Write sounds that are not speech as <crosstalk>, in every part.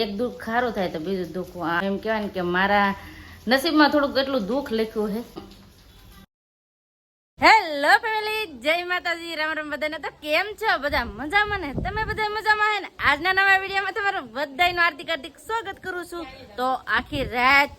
એક દુઃખ ખારું થાય તો બીજું દુઃખ એમ કહેવાય ને કે મારા નસીબમાં થોડુંક એટલું દુઃખ લખ્યું છે. હેલો ફેમિલી જય માતાજી. રામ રામ બધાને. તો કેમ છો? બધા મજામાં ને? તમે બધા મજામાં હે ને? આજના નવા વિડીયોમાં તમારું બધાનું હાર્દિક હાર્દિક સ્વાગત કરું છું. તો આખી રાત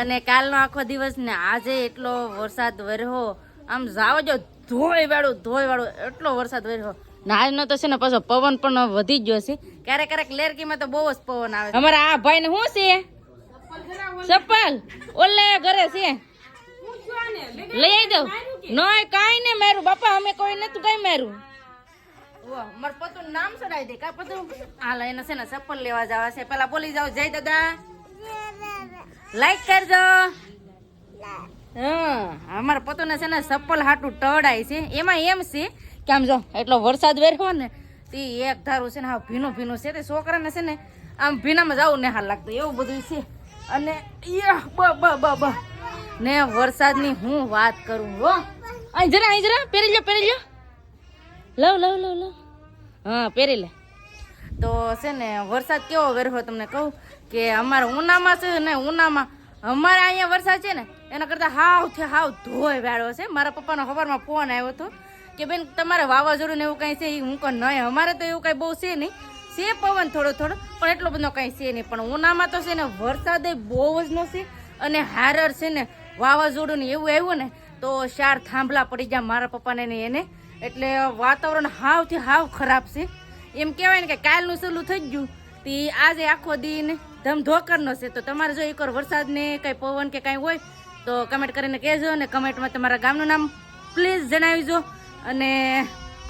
અને કાલનો આખો દિવસ ને આજે એટલો વરસાદ વર્યો આમ જાવ જો ધોઈ વાળું ધોઈ વાળું, એટલો વરસાદ વર્યો આજનો તો છે ને પાછો પવન પણ વધી ગયો છે. ક્યારેક ક્યારેક લેરકીમાં તો બહુ જ પવન આવે અમારા આ ભાઈ ને શું છે? ચપ્પલ. ઓલે ઘરે છે. લઈ આવી દઉં નોય કઈ ને મારું બાપા અમે કોઈ નતું કઈ મારું માર નામ સડાઈ દે. કા પતુ હાલ એને છે ને ચપ્પલ લેવા જવા છે. પેલા બોલી જાવ જય દાદા. લાઈક કરજો. હા. અમારા પતુને છે ને ચપ્પલ હાટું ટડાય છે. એમાં એમ છે કે આમ જો એટલો વરસાદ વેરહો ને, તે એક ધારું છે ને, હા, ભીનું ભીનું છે. તે છોકરાને છે ને, આમ ભીનામાં જવું ને હાલ લાગતું એવું બધું છે. અને બ બ બ બ. ને વરસાદની હું વાત કરું, હો. અહીં જરા અહીં જરા, પહેરી લો પહેરી લો લવ લવ લવ લવ હા, પહેરી લે. તો છે ને, વરસાદ કેવો વેરહો તમને કહું? કે અમારે ઉનામાં છે ને, ઉનામાં અમારે અહીંયા વરસાદ છે ને, એના કરતાં હાવથી હાવ ધોય વાળો છે. મારા પપ્પાનો ખબરમાં ફોન આવ્યો હતો. કે બેન, તમારે વાવાઝોડું ને એવું કાંઈ છે એ હું કહું નહીં અમારે તો એવું કાંઈ બહુ છે નહીં. છે પવન થોડો થોડો, પણ એટલો બધો કાંઈ છે નહીં. પણ ઉનામાં તો છે ને વરસાદ બહુ જ નો છે અને હારર છે ને વાવાઝોડું ને એવું આવ્યું ને, તો ચાર થાંભલા પડી ગયા મારા પપ્પાને ને એને. એટલે વાતાવરણ હાવથી હાવ ખરાબ છે. એમ કહેવાય ને કે કાલનું સહેલું થઈ ગયું. તે આજે આખો દિન ધમધોકરનો છે. તો તમારે જો એકવાર વરસાદને કંઈ પવન કે કાંઈ હોય, તો કમેન્ટ કરીને કહેજો અને કમેન્ટમાં તમારા ગામનું નામ પ્લીઝ જણાવીજો. અને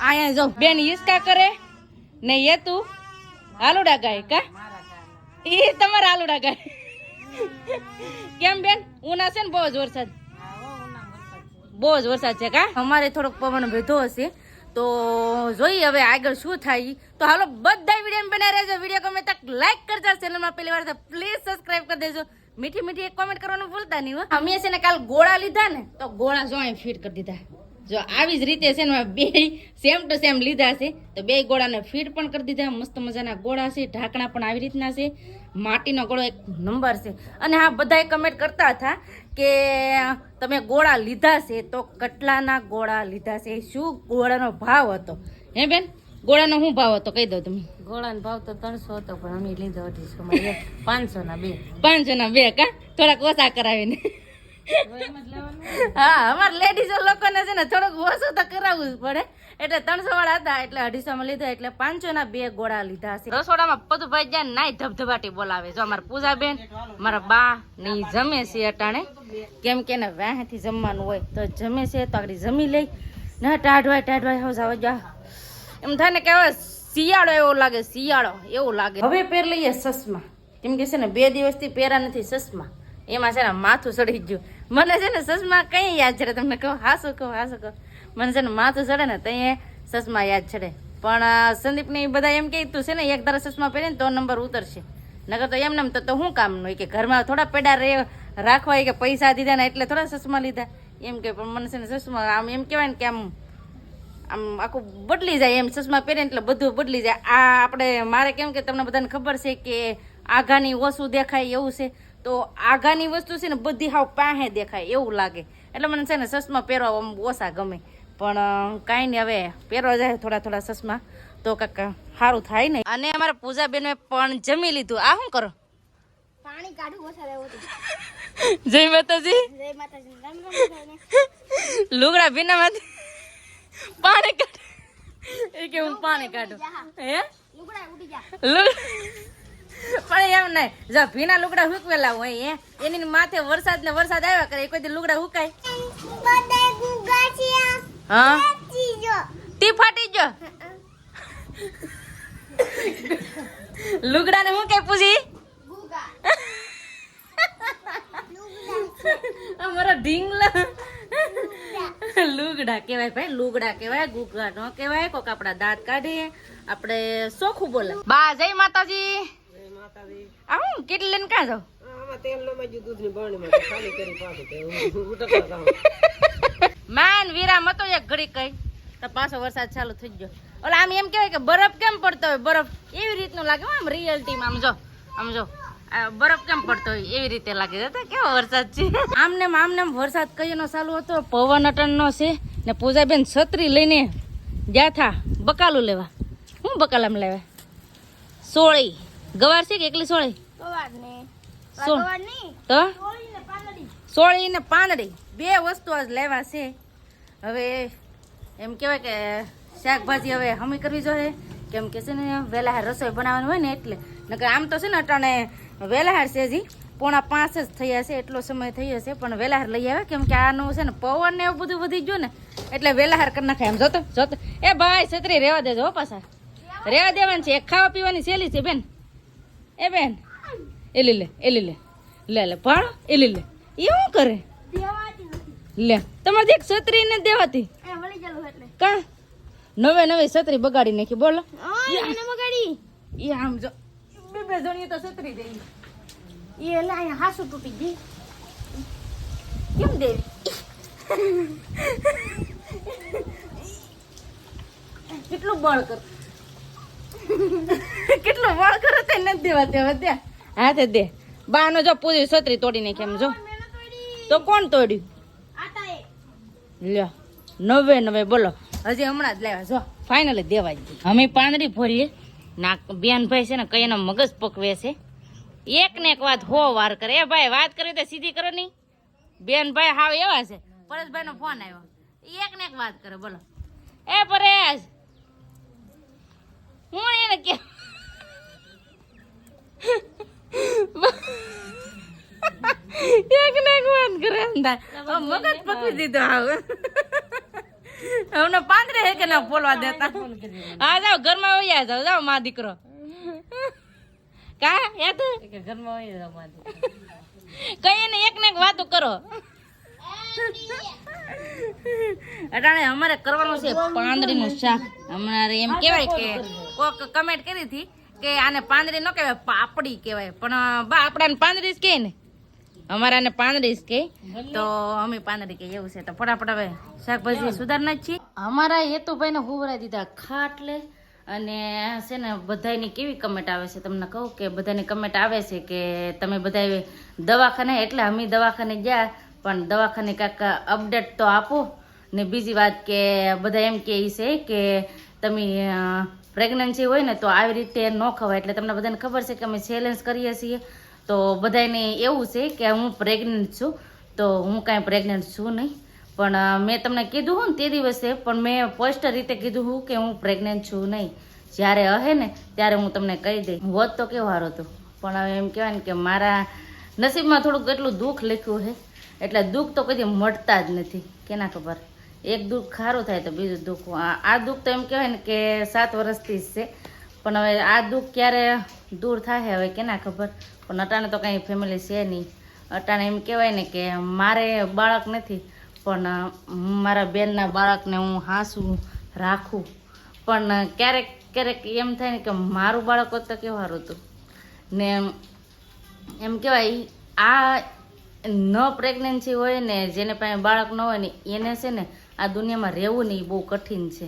અહીંયા જો બેન હિસકા કરે. ને એ તું આલુડા ગાય કા? એ તમારા આલુડા ગાય. કેમ બેન? ઉના છે ને બહુ જ વરસાદ. બહુ જ વરસાદ છે કા? અમારે થોડોક પવન વધ્યો હશે. તો જોઈએ હવે આગળ શું થાય. તો હાલો બધા વીડિયો બનાવી રહેજો. વીડિયો ગમે તક લાઈક કરજો. ચેનલમાં પહેલી વાર પ્લીઝ સબસ્ક્રાઇબ કરી દેજો. મીઠી મીઠી એક કોમેન્ટ કરવાનું ભૂલતા નહીં અમે છે ને કાલ ગોળા લીધા ને, તો ગોળા જો ફીટ કરી દીધા. જો આવી જ રીતે છે ને બે સેમ ટુ સેમ લીધા છે તો બે ગોળાને ફીટ પણ કરી દીધા મસ્ત મજાના ગોળા છે ઢાંકણા પણ આવી રીતના છે. માટીનો ગોળો એક નંબર છે. અને હા બધાએ કમેન્ટ કરતા હતા કે તમે ગોળા લીધા છે તો કેટલાના ગોળા લીધા છે? શું ગોળાનો ભાવ હતો? હે બેન ગોળાનો શું ભાવ હતો? કહી દો તમે. ગોળાનો ભાવ તો ત્રણસો હતો પણ અમે લીધો અઢીસો પાંચસો ના બે. પાંચસો ના બે કા? થોડાક ઓછા કરાવીને. હા, અમારે લેડીઝો લોકોને છે ને થોડુંક ઓછું તો કરાવવું જ પડે. એટલે ત્રણસો વાળા હતા, એટલે અઢીસો માં લીધા, એટલે પાંચસો ના બે ગોળા લીધા છે. રસોડામાં પદુભાઈ જ્યાં ના ધબધબાટી બોલાવે જો અમારા પૂજાબેન, મારા બા, ને જમે છે અટાણે. કેમ કે ને વાહેથી જમવાનું હોય તો જમે છે, તો આગળ જમી લઈ ના, ટાઢવાય ટાઢવાય હવે જાવ જા એમ થાય ને કે હવે શિયાળો એવો લાગે, શિયાળો એવું લાગે. હવે પહેર લઈએ સસમા. કેમ કે છે ને, બે દિવસથી પહેરા નથી સસમા. એમાં છે ને માથું ચડી ગયું. મને છે ને સસમા કઈ યાદ ચડે તમને કહો, હાસુ કહો હાસુ કહો. મને છે ને માથું ચડે ને તઈએ સસમા યાદ ચડે પણ સંદીપને બધા એમ કે તું છે ને, એક ધારા સસમા પહેરે ને તો નંબર ઉતરશે. નગર તો એમને એમ તો તો શું કામનું? કે ઘરમાં થોડા પેડા રે રાખવા કે પૈસા દીધા ને એટલે થોડા સસમા લીધા. એમ કે, પણ મને છે ને સસમા આમ એમ કહેવાય ને કે આમ આમ આખું બદલી જાય એમ. ચશ્મા પહેરે એટલે બધું બદલી જાય. આ આપણે મારે કેમ કે તમને બધાને ખબર છે કે આઘાની ઓછું દેખાય એવું છે. તો આઘાની વસ્તુ છે ને બધી હાવ પાહે દેખાય એવું લાગે. એટલે મને છે ને ચશ્મા પહેરવા આમ ઓછા ગમે. પણ કાંઈ નહીં હવે પહેરવા જાય થોડા થોડા ચશ્મા તો કાંક સારું થાય ને. અને અમારા પૂજાબેન પણ જમી લીધું. આ શું કરો? પાણી કાઢું ઓછા રહેવું જય માતાજી. જય. લુગડા ભીનામાંથી પાણી કાઢ એ કે હું પાણી કાઢું. હે? લુગડા ઉડી જા. પણ એમ નહીં. જો ભીના લુગડા હુકવેલા હોય એ એની માથે વરસાદ ને વરસાદ આવ્યા કરે, કોઈ લુગડા હુકાય? ચીજો ફાટી જો લુગડા ને હું કઈ પૂછી? અમારા ઢીંગલા. લુગડા કહેવાય ભાઈ, લુગડા કહેવાય, ગુગા નો કહેવાય, કોક આપડા દાંત કાઢે આપણે સોખું બોલે બા, જય માતાજી. આ હું કેટલી લઈને ક્યાં જાવ? માન વિરામ હતો એક ઘડી કઈ. તો પાછો વરસાદ ચાલુ થઈ ગયો. ઓલા આમ એમ કહેવાય કે બરફ કેમ પડતો હોય? બરફ એવી રીતનું લાગે આમ રિયલ્ટીમાં આમ જો આમ જો. આ બરફ કેમ પડતો હોય? એવી રીતે લાગે છે. કેવો વરસાદ છે? આમને આમને આમ વરસાદ કઈનો ચાલુ હતો. પવન અટનનો છે. ને પૂજાબેન છત્રી લઈને ગયા થા બકાલું લેવા. હું બકાલામ લેવા સોળી. ગવાર છે કે એકલી સોળી? સોળી. ને પાંદડી. બે વસ્તુ આજ લેવા છે. હવે એમ કહેવાય કે શાકભાજી હવે હમી કરવી જોઈએ. કેમ કે છે ને વેલાહાર રસોઈ બનાવવાની હોય ને એટલે. નકર આમ તો છે ને અટાણે વેલાહાર છે હજી. પોણા પાંચ જ થયા છે એટલો સમય થઈ હશે પણ વેલાહાર લઈ આવે કેમ કે આનું છે ને પવન ને એવું બધું વધી ગયું ને એટલે વેલાહાર કરી નાખાય એમ જોતો જોતો. એ ભાઈ છત્રી રહેવા દેજો હો પાછા. રેવા દેવાની છે. ખાવા પીવાની સહેલી છે બેન. એ બેન એ લે લે એ લે લે. લે લે પાડો એ લે લે. એ શું કરે? લે તમારે એક છત્રી ને દેવાતી. કા? નવે નવી છત્રી બગાડી નાખી બોલો. બગાડી. એ આમ જો. બે બે જણીએ તો છત્રી દે એ લે અહીંયા હાસુ તૂટી ગઈ. કેમ દેવી <laughs> કેટલું બળ કર. કેટલું વાળ કરો તે નથી દેવા તે હવે દે. હા તે દે. બાનો જો પૂરી છત્રી તોડી નાખી એમ જો. તો કોણ તોડ્યું? લ્યો. નવે નવે બોલો. હજી હમણાં જ લાવ્યા. જો ફાઇનલી દેવા જ અમે પાંદડી ફોરીએ ના બેન ભાઈ છે ને કઈ એનો મગજ પકવે છે. એક ને એક વાત હો વાર કરે. એ ભાઈ વાત કરી તો સીધી કરો નહીં. બેન ભાઈ હાવ એવા છે. પરેશભાઈ નો ફોન આવ્યો. એક ને એક વાત કરે બોલો. એ પરેશ! હું એને કે એક ને એક વાત કરે મગજ પકવી દીધો હાવ હમણે પાંદરે હે કે ના બોલવા દેતા? હા જાઓ ઘરમાં વયા જાવ જાવ મા દીકરો. કા? યાદ ઘરમાં વયા જાઓ માં કઈ ને એક ને એક વાતો કરો. અટાણે અમારે કરવાનું છે પાંદડીનું શાક. અમારે એમ કહેવાય કે કોક કમેન્ટ કરી હતી કે આને પાંદડી ન કહેવાય પાપડી કહેવાય. પણ બા આપણાને પાંદડી જ કહે ને. અમારાને પાંદડી જ કહે. તો અમે પાંદડી કહીએ એવું છે. તો ફટાફટ હવે શાકભાજી સુધારના જ છીએ. અમારા હેતુભાઈને હુવરાઈ દીધા ખાટલે. અને છે ને બધાની કેવી કમેન્ટ આવે છે તમને કહું કે બધાની કમેન્ટ આવે છે કે તમે બધા દવાખાને એટલે અમે દવાખાને ગયા. પણ દવાખાને કાંઈક અપડેટ તો આપો. ને બીજી વાત કે બધા એમ કહે છે કે તમે પ્રેગ્નન્સી હોય ને તો આવી રીતે ન ખવાય. એટલે તમને બધાને ખબર છે કે અમે ચેલેન્જ કરીએ છીએ. તો બધાને એવું છે કે હું પ્રેગ્નન્ટ છું, તો હું કાંઈ પ્રેગ્નન્ટ છું નહીં. પણ મેં તમને કીધું હું તે દિવસે, પણ મેં પોસ્ટર રીતે કીધું હું કે હું પ્રેગ્નન્ટ છું નહીં. જ્યારે અહે ને, ત્યારે હું તમને કહી દઈ હોત તો કેવો હારો હતો. પણ હવે એમ કહેવાય ને કે મારા નસીબમાં થોડુંક એટલું દુઃખ લખ્યું છે. એટલે દુઃખ તો કદી મળતા જ નથી. કેના ખબર? એક દુઃખ ખારું થાય તો બીજું દુઃખ. આ દુઃખ તો એમ કહેવાય ને કે સાત વર્ષથી જ છે. પણ હવે આ દુઃખ ક્યારે દૂર થાય હવે કેના ખબર? પણ અટાણે તો કાંઈ ફેમિલી છે નહીં. અટાણે એમ કહેવાય ને કે મારે બાળક નથી, પણ મારા બેનના બાળકને હું હાંસું રાખું. પણ ક્યારેક ક્યારેક એમ થાય ને કે મારું બાળક તો કેવું સારું હતું? ને, એમ કહેવાય, આ ન પ્રેગ્નન્સી હોય ને, જેને પાસે બાળક ન હોય ને, એને છે ને આ દુનિયામાં રહેવું ને એ બહુ કઠિન છે.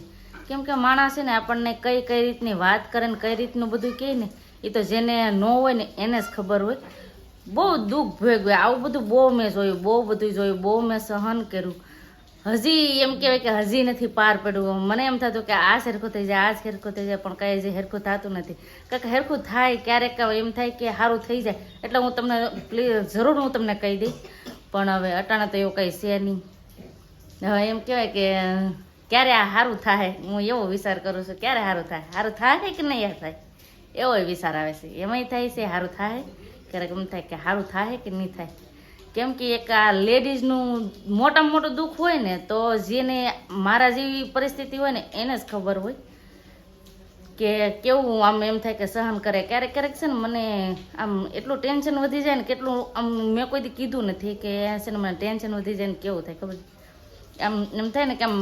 કેમ કે માણસ છે ને આપણને કઈ કઈ રીતની વાત કરે ને કઈ રીતનું બધું કહે ને, એ તો જેને ન હોય ને, એને જ ખબર હોય. બહુ દુઃખ ભેગું આવું બધું બહુ મેં જોયું, બહુ બધું જોયું, બહુ મેં સહન કર્યું. હજી એમ કહેવાય કે હજી નથી પાર પડ્યું મને એમ થતું કે આ સરખું થઈ જાય, આ જ હેરખું થઈ જાય, પણ કંઈ જે હેરખું થતું નથી. કંઈક હેરખું થાય, ક્યારેક એમ થાય કે સારું થઈ જાય. એટલે હું તમને જરૂર હું તમને કહી દઈશ. પણ હવે અટાણા તો એવું કંઈ છે નહીં. હવે એમ કહેવાય કે ક્યારે આ સારું થાય, હું એવો વિચાર કરું છું, ક્યારે સારું થાય? સારું થાય કે નહીં થાય? એવો વિચાર આવે છે. એમાંય થાય છે, સારું થાય? ક્યારેક એમ થાય કે સારું થાય કે નહીં થાય? કેમ કે એક આ લેડીઝનું મોટામાં મોટું દુઃખ હોય ને, તો જેને મારા જેવી પરિસ્થિતિ હોય ને, એને જ ખબર હોય કે કેવું આમ એમ થાય કે સહન કરે. ક્યારેક ક્યારેક છે ને મને આમ એટલું ટેન્શન વધી જાય ને, કેટલું આમ મેં કોઈ કીધું નથી કે છે ને, મને ટેન્શન વધી જાય ને, કેવું થાય ખબર? આમ એમ થાય ને કે આમ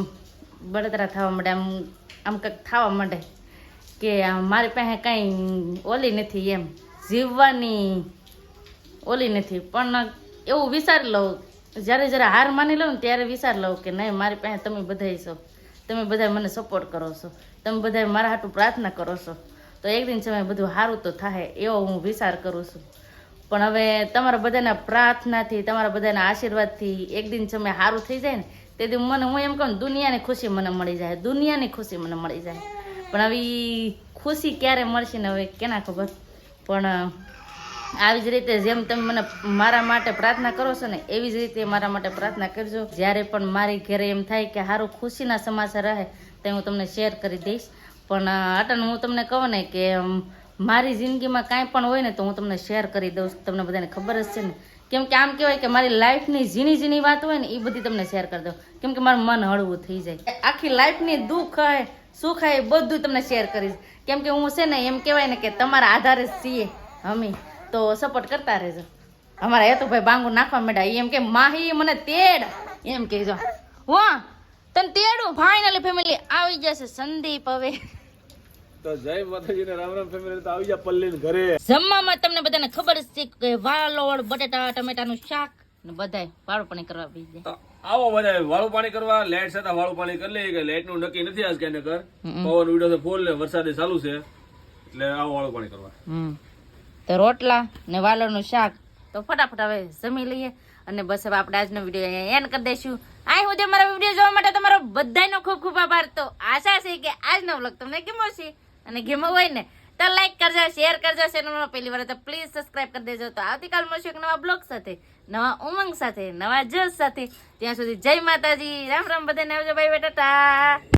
બળતરા થવા માંડે, આમ આમ કંઈક થવા માંડે કે મારી પાસે કાંઈ ઓલી નથી એમ, જીવવાની ઓલી નથી. પણ એવું વિચારી લઉં. જ્યારે જ્યારે હાર માની લઉં ને ત્યારે વિચાર લઉં કે નહીં, મારી પાસે તમે બધાય છો. તમે બધા મને સપોર્ટ કરો છો. તમે બધા મારા હાટું પ્રાર્થના કરો છો. તો એક દિન સમય બધું સારું તો થાય, એવો હું વિચાર કરું છું. પણ હવે તમારા બધાના પ્રાર્થનાથી, તમારા બધાના આશીર્વાદથી એક દિન સમય સારું થઈ જાય ને તેથી મને હું એમ કહું દુનિયાની ખુશી મને મળી જાય, દુનિયાની ખુશી મને મળી જાય. પણ ઈ ખુશી ક્યારે મળશે ને હવે કેના ખબર? પણ આવી જ રીતે જેમ તમે મને મારા માટે પ્રાર્થના કરો છો ને એવી જ રીતે મારા માટે પ્રાર્થના કરજો. જ્યારે પણ મારી ઘરે એમ થાય કે સારું ખુશીના સમાચાર રહે તો હું તમને શેર કરી દઈશ. પણ અ, અટન હું તમને કહું ને કે મારી જિંદગીમાં કાંઈ પણ હોય ને તો હું તમને શેર કરી દઉં તમને બધાને ખબર જ છે ને. કેમ કે આમ કહેવાય કે મારી લાઈફની ઝીણી ઝીણી વાત હોય ને એ બધી તમને શેર કરી દઉં. કેમ કે મારું મન હળવું થઈ જાય. આખી લાઈફની દુઃખ હોય સુખ હોય બધું તમને શેર કરીશ. કેમ કે હું છે ને એમ કહેવાય ને કે તમારા આધારે છીએ અમે. તો સપોર્ટ કરતા રહેજો. અમારા હેતુભાઈ બાંગુ નાખવા માંડ્યા. એમ કે માહી મને તેડ. એમ કહેજો વાહ તને તેડું? ફાઇનલી ફેમિલી આવી જશે. સંદીપ હવે. તો જય માતાજી ને રામ રામ ફેમિલી તો આવી જા પલ્લીન ઘરે. જમવામાં તમને બધાને ખબર જ છે કે વાલોળ બટેટા ટમેટાનું શાક ને બધાય પાણી કરવા બીજે જાય આવો બધા વાળું પાણી કરવા. લાઈટ સાથે વાળું પાણી કરી લઈએ કે લાઈટનું નક્કી નથી આજ ક્યાંય કર પવન ઉડ્યો છે ફોલ ને વરસાદ ચાલુ છે. એટલે આવો વાળું પાણી કરવા. તો રોટલા ને વાલોનું શાક. તો ફટાફટ હવે જમી લઈએ અને બસ હવે આપણે આજનો વીડિયો અહીંયા એન્ડ કરી દઈશું. આ સુધી મારા વીડિયો જોવા માટે તમારો બધાનો ખૂબ ખૂબ આભાર. તો આશા છે કે આજનો વ્લોગ તમને ગમ્યો છે અને ગમ્યો હોય ને, તો લાઈક કરજો શેર કરજો ચેનલમાં પહેલી વાર તો પ્લીઝ સબસ્ક્રાઇબ કરી દેજો. તો આવતીકાલ મળશું એક નવા બ્લોગ સાથે, નવા ઉમંગ સાથે, નવા જસ સાથે. ત્યાં સુધી જય માતાજી. રામ રામ બધાને આવજો. ભાઈ બેટા